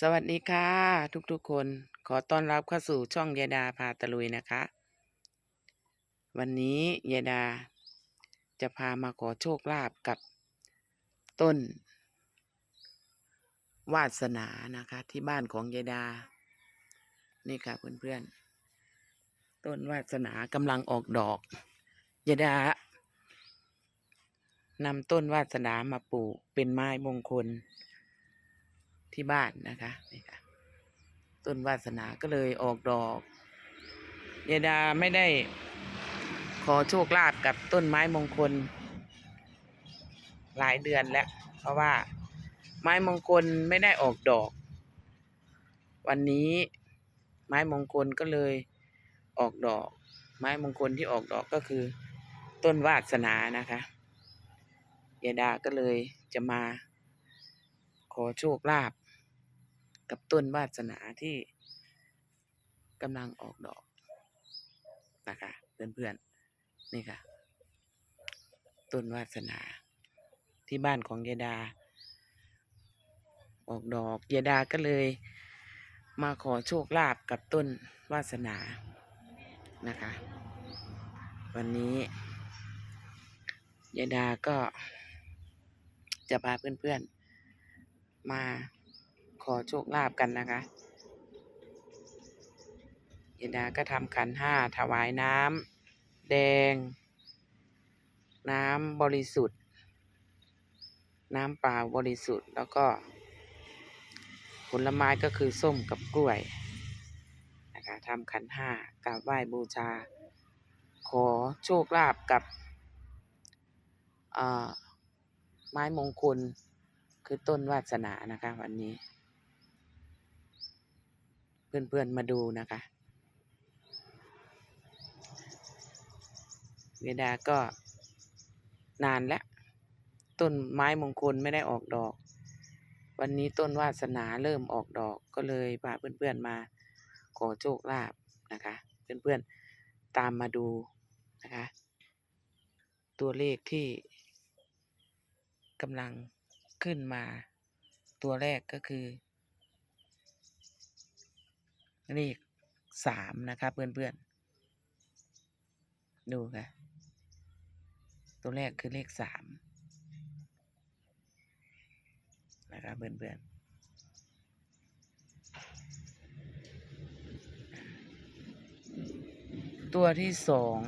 สวัสดีค่ะ ทุกๆคน ขอต้อนรับเข้าสู่ช่องยายดาพาตะลุยนะคะ วันนี้ยายดา จะพามาขอโชคลาภกับต้น วาสนานะคะ ที่บ้านของยายดา นี่ค่ะเพื่อนๆ ต้นวาสนากำลังออกดอกยายดานำต้นวาสนามาปลูกเป็นไม้มงคล ที่บ้านนะคะนี่ค่ะต้นวาสนาก็เลยออกดอกยายดาไม่ได้ขอโชคลาภกับต้นไม้มงคล หลายเดือนแล้ว เพราะว่าไม้มงคลไม่ได้ออกดอก วันนี้ไม้มงคลก็เลยออกดอก ไม้มงคลที่ออกดอกก็คือ ต้นวาสนานะคะยายดาก็เลยจะมาขอโชคลาภ กับต้นวาสนาที่กำลังออกดอกนะคะเพื่อนๆนี่ค่ะ ต้นวาสนา ที่บ้านของยายดา ออกดอกยายดาก็เลย มาขอโชคลาภกับต้นวาสนานะคะ วันนี้ยายดาก็จะพาเพื่อนๆมา ขอโชคลาภกันนะคะยายดาก็ทำขันห้าถวายน้ำแดง น้ำบริสุทธิ์ น้ำเปล่าบริสุทธิ์ แล้วก็ ผลไม้ก็คือส้มกับกล้วยนะคะทำขันห้ากราบไหว้บูชา ขอโชคลาภกับอ่าไม้มงคลคือต้นวาสนานะคะวันนี้ เพื่อนๆมาดูนะคะ เวลาก็นานแล้ว ต้นไม้มงคลไม่ได้ออกดอก วันนี้ต้นวาสนาเริ่มออกดอกก็เลยพาเพื่อนๆมาขอโชคลาภนะคะ เพื่อนๆตามมาดูนะคะ ตัวเลขที่กำลังขึ้นมา ตัวแรกก็คือ เลขสามนะครับเพื่อนๆ ดูค่ะ ตัวแรกคือเลขสามนะครับเพื่อนๆ ตัวที่สอง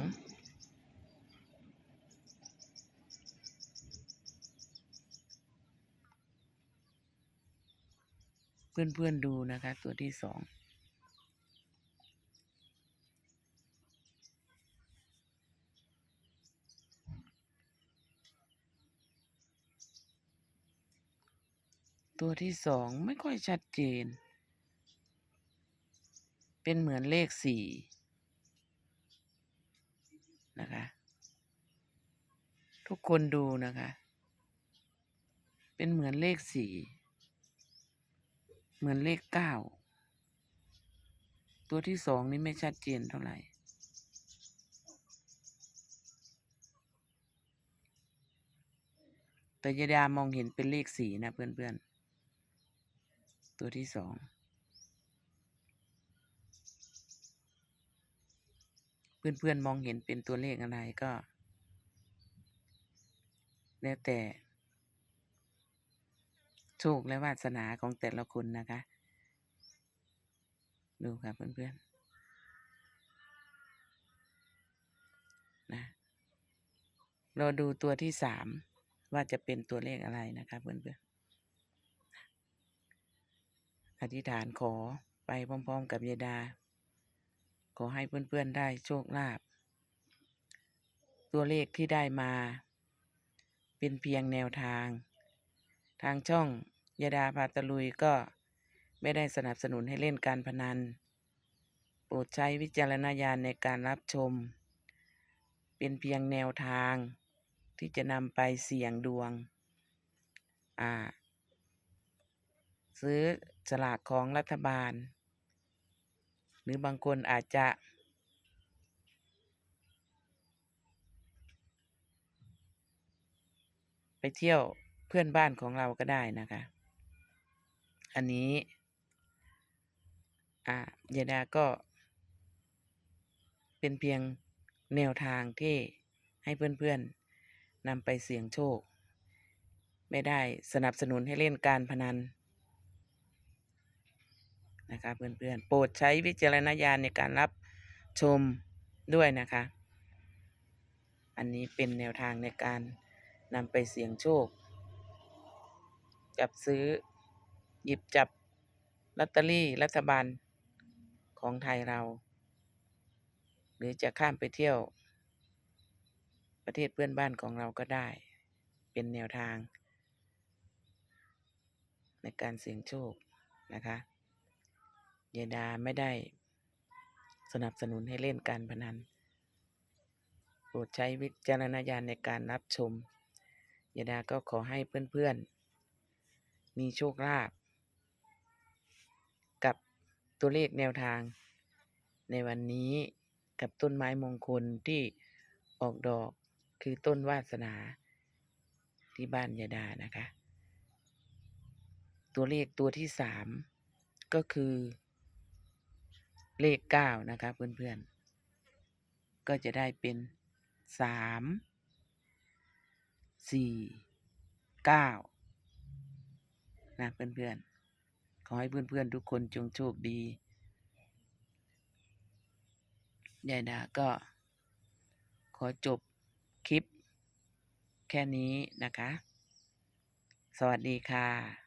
เพื่อนๆดูนะคะ ตัวที่สอง ตัวที่สองไม่ค่อยชัดเจน เป็นเหมือนเลขสี่นะคะ ทุกคนดูนะคะ เป็นเหมือนเลขสี่เหมือนเลขเก้าตัวที่สองนี่ไม่ชัดเจนเท่าไหร่ แต่ยายดามองเห็นเป็นเลขสี่นะเพื่อนๆ ตัวที่สองเพื่อนๆมองเห็นเป็นตัวเลขอะไรก็ แล้วแต่ โชคและวาสนาของแต่ละคนนะคะ ดูค่ะเพื่อนๆนะเราดูตัวที่สามว่าจะเป็นตัวเลขอะไรนะคะเพื่อนๆ อธิษฐานขอไปพร้อม ๆ กับยายดา ขอให้เพื่อนๆได้โชคลาภตัวเลขที่ได้มา เป็นเพียงแนวทาง ทางช่องยาดาพาตะลุยก็ไม่ได้สนับสนุนให้เล่นการพนัน โปรดใช้วิจารณญาณในการรับชม เป็นเพียงแนวทางที่จะนำไปเสี่ยงดวง อ่า ซื้อ สลากของรัฐบาล หรือบางคนอาจจะ ไปเที่ยวเพื่อนบ้านของเราก็ได้นะคะ อันนี้อ่ายายดาก็ เป็นเพียงแนวทางที่ให้เพื่อนๆนำไปเสี่ยงโชค ไม่ได้สนับสนุนให้เล่นการพนัน นะคะเพื่อนๆ โปรดใช้วิจารณญาณในการรับชมด้วยนะคะ อันนี้เป็นแนวทางในการนำไปเสี่ยงโชค จับซื้อหยิบจับลอตเตอรี่รัฐบาลของไทยเรา หรือจะข้ามไปเที่ยว ประเทศเพื่อนบ้านของเราก็ได้ เป็นแนวทาง ในการเสี่ยงโชคนะคะ ยายดาไม่ได้สนับสนุนให้เล่นการพนัน โปรดใช้วิจารณญาณในการรับชมยายดาก็ขอให้เพื่อนๆ มีโชคลาภกับตัวเลขแนวทางในวันนี้กับต้นไม้มงคลที่ออกดอกคือต้นวาสนาที่บ้านยาดานะคะ ตัวเลขตัวที่สามก็คือ เลขเก้านะคะเพื่อนๆ ก็จะได้เป็นสามสี่เก้านะเพื่อนๆ ขอให้เพื่อนๆ ทุกคนจงโชคดียายดาก็ขอจบคลิปแค่นี้นะคะ สวัสดีค่ะ